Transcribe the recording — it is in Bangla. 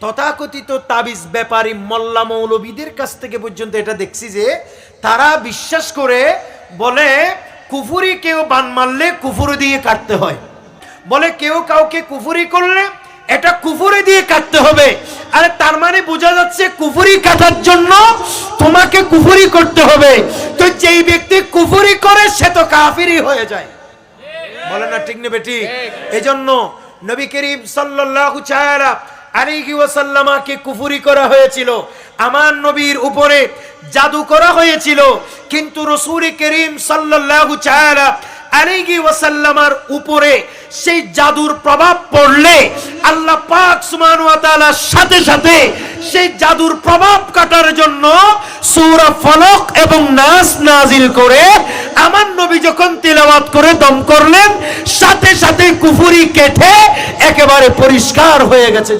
তথাকথিত তাবিজ ব্যাপারী মোল্লা মৌলবীদের কাছ থেকে পর্যন্ত এটা দেখছি যে তারা বিশ্বাস করে বলে কুফুরি কেউ বান মারলে কুফুরি দিয়ে কাটতে হয়। বলে কেউ কাউকে কুফুরি করলে এটা কুফুরি দিয়ে কাটতে হবে। আরে তার মানে বোঝা যাচ্ছে কুফুরি কাটার জন্য তোমাকে কুফুরি করতে হবে। তো যেই ব্যক্তি কুফুরি করে সে তো কাফিরই হয়ে যায়। বলে না ঠিক নেবে ঠিক? এই জন্য নবী করিম সাল্লাল্লাহু তাআলা আলাইহি ওয়াসাল্লামাকে কুফরি করা হয়েছিল। আমার নবীর উপরে জাদু করা হয়েছিল, কিন্তু রসূল করিম ওয়াসাল্লামার উপরে সেই জাদুর প্রভাব পড়লে আল্লাহ পাক সাথে সাথে সেই জাদুর প্রভাব কাটার জন্য সূরা ফলক এবং নাস নাজিল করে আমার নবী যখন তিলাওয়াত করে দম করলেন, সাথে সাথে কুফুরি কেটে একেবারে পরিষ্কার হয়ে গেছে।